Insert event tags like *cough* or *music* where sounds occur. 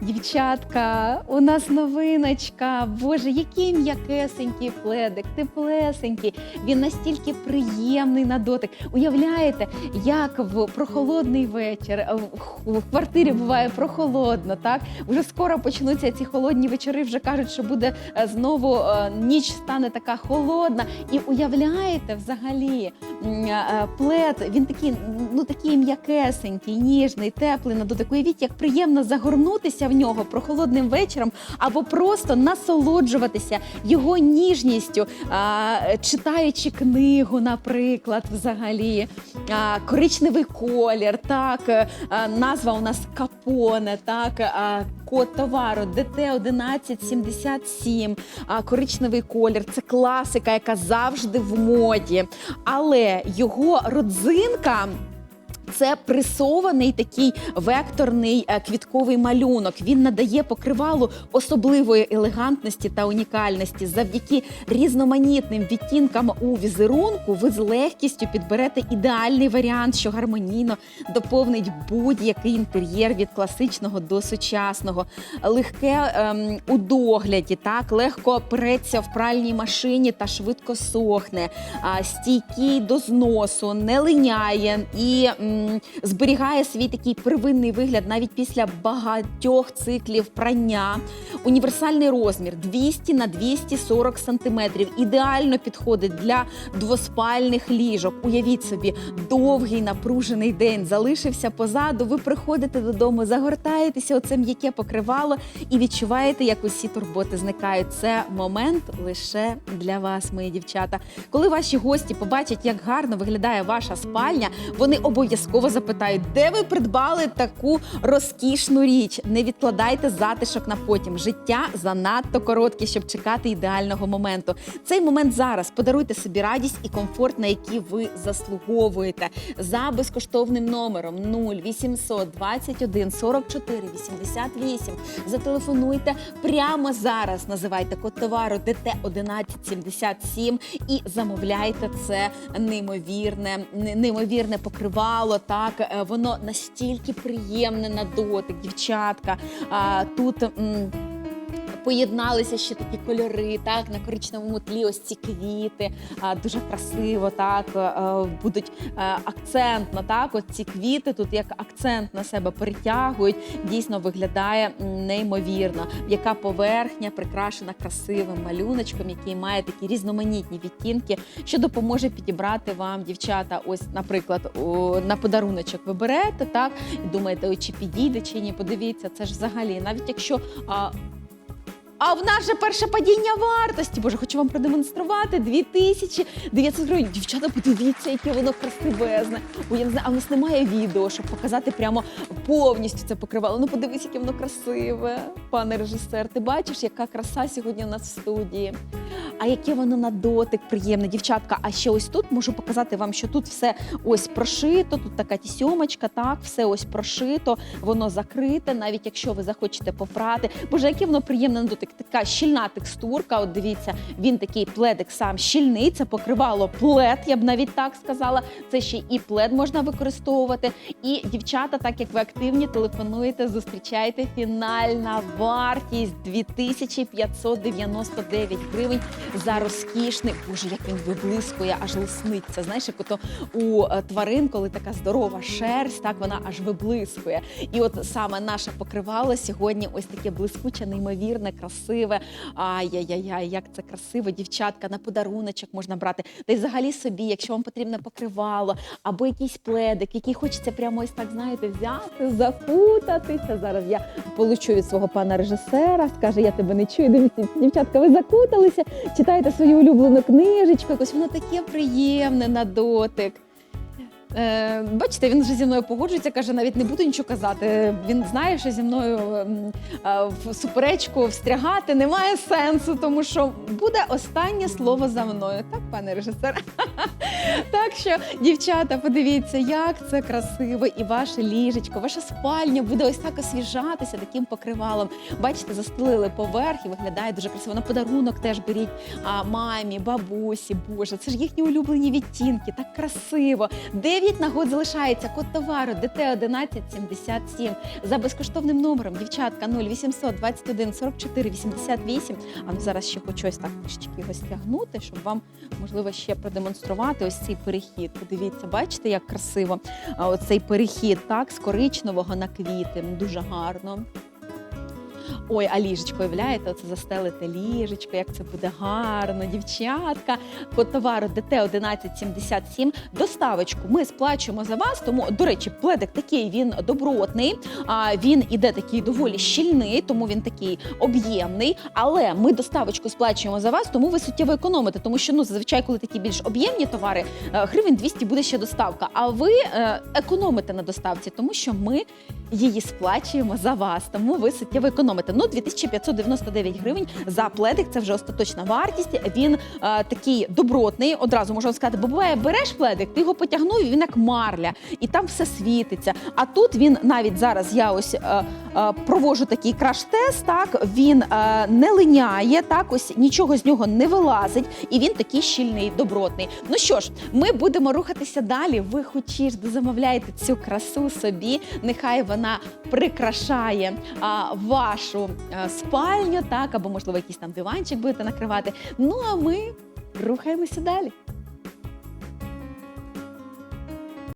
Дівчатка, у нас новиночка. Боже, який м'якесенький пледик, теплесенький. Він настільки приємний на дотик. Уявляєте, як в прохолодний вечір в- квартирі буває прохолодно, так? Вже скоро почнуться ці холодні вечори. Вже кажуть, що буде е, знову е, ніч стане така холодна. І уявляєте, взагалі, плед, він такий, ну такий м'якесенький, ніжний, теплий на дотик. Уявіть, як приємно загорнутися в нього прохолодним вечором або просто насолоджуватися його ніжністю, читаючи книгу, наприклад, взагалі. Коричневий колір, так, е, назва у нас капоне, так, код товару ДТ 1177, коричневий колір. Це класика, яка завжди в моді. Але його родзинка. Це пресований такий векторний е, квітковий малюнок. Він надає покривалу особливої елегантності та унікальності. Завдяки різноманітним відтінкам у візерунку ви з легкістю підберете ідеальний варіант, що гармонійно доповнить будь-який інтер'єр від класичного до сучасного. Легке ем, у догляді, так легко преться в пральній машині та швидко сохне. А, стійкий до зносу, не линяє і м, зберігає свій такий первинний вигляд навіть після багатьох циклів прання. Універсальний розмір 200 на 240 сантиметрів. Ідеально підходить для двоспальних ліжок. Уявіть собі, довгий напружений день залишився позаду. Ви приходите додому, загортаєтеся оце м'яке покривало і відчуваєте, як усі турботи зникають. Це момент лише для вас, мої дівчата. Коли ваші гості побачать, як гарно виглядає ваша спальня, вони обов'язково запитають, де ви придбали таку розкішну річ. Не відкладайте затишок на потім. Життя занадто коротке, щоб чекати ідеального моменту. Цей момент зараз подаруйте собі радість і комфорт, на які ви заслуговуєте. За безкоштовним номером 0800 21 44 88. Зателефонуйте прямо зараз. Називайте код товару ДТ 1177 і замовляйте це неймовірне, неймовірне покривало. Так Е, воно настільки приємне на дотик, дівчатка. Тут. м, Поєдналися ще такі кольори, так на коричневому тлі. Ось ці квіти, а, дуже красиво, так е, будуть е, акцентно. Так, от ці квіти тут як акцент на себе перетягують. Дійсно виглядає неймовірно. Яка поверхня прикрашена красивим малюночком, який має такі різноманітні відтінки, що допоможе підібрати вам дівчата. Ось, наприклад, на подаруночок ви берете, так і думаєте, ой, чи підійде, чи ні. Подивіться, це ж взагалі, навіть якщо. А, а в нас же перше падіння вартості. Боже, хочу вам продемонструвати 2900 гривень. Дівчата, подивіться, яке воно красивезне. Ой, я не знаю, а в нас немає відео, щоб показати прямо повністю це покривало. Ну подивись, яке воно красиве, пане режисер. Ти бачиш, яка краса сьогодні у нас в студії. А яке воно на дотик приємне, дівчатка. А ще ось тут можу показати вам, що тут все ось прошито, тут така тісьомочка, так, все ось прошито, воно закрите, навіть якщо ви захочете попрати. Боже, яке воно приємне на дотик. Така щільна текстурка. От дивіться, він такий пледик сам щільний. Це покривало плед, я б навіть так сказала. Це ще і плед можна використовувати. І дівчата, так як ви активні, телефонуєте, зустрічайте. Фінальна вартість 2599 гривень за розкішний. Боже, як він виблискує, аж лисниться. Знаєш, як ото у е, тварин, коли така здорова шерсть, так вона аж виблискує. І от саме наше покривало сьогодні ось таке блискуче, неймовірне, красиве. Ай-яй-яй, як це красиво, дівчатка, на подаруночок можна брати. Та й взагалі собі, якщо вам потрібне покривало, або якийсь пледик, який хочеться прямо ось так, знаєте, взяти, закутатися. Зараз я получу від свого пана режисера, скаже, я тебе не чую. Дивіться, дівчатка, ви закуталися, читаєте свою улюблену книжечку, якось воно таке приємне на дотик. Е, бачите, він вже зі мною погоджується, каже, навіть не буду нічого казати. Він знає, що зі мною е, в суперечку встрягати немає сенсу, тому що буде останнє слово за мною. Так, пане режисер? *laughs* Так що, дівчата, подивіться, як це красиво, і ваше ліжечко, ваша спальня буде ось так освіжатися таким покривалом. Бачите, застелили поверх і виглядає дуже красиво. На подарунок теж беріть а, мамі, бабусі. Боже, це ж їхні улюблені відтінки, так красиво. 9 9 нагод залишається код товару ДТ 1177 за безкоштовним номером. Дівчатка 0800 21 44 88. А ну зараз ще хочу ось так трішечки його стягнути, щоб вам можливо ще продемонструвати ось цей перехід. Подивіться, бачите, як красиво оцей перехід, так, з коричневого на квіти. Дуже гарно. Ой, а ліжечко, уявляєте, оце застелите ліжечко, як це буде гарно, дівчатка. Код товару ДТ 1177. Доставочку ми сплачуємо за вас. Тому, до речі, пледик такий він добротний. А він іде такий доволі щільний, тому він такий об'ємний. Але ми доставочку сплачуємо за вас, тому ви суттєво економите. Тому що ну зазвичай, коли такі більш об'ємні товари, е, гривень 200 буде ще доставка. А ви е, економите на доставці, тому що ми її сплачуємо за вас. Тому ви суттєво економите. Ну, 2599 гривень за пледик. Це вже остаточна вартість. Він е, такий добротний. Одразу можу сказати, бо буває, береш пледик, ти його потягнув, він як марля, і там все світиться. А тут він навіть зараз я ось е, е, провожу такий краш-тест. Так він е, не линяє, так ось нічого з нього не вилазить, і він такий щільний, добротний. Ну що ж, ми будемо рухатися далі. Ви хочеш замовляєте цю красу собі. Нехай вона прикрашає а, вашу а, спальню, так або можливо якийсь там диванчик будете накривати. Ну а ми рухаємося далі.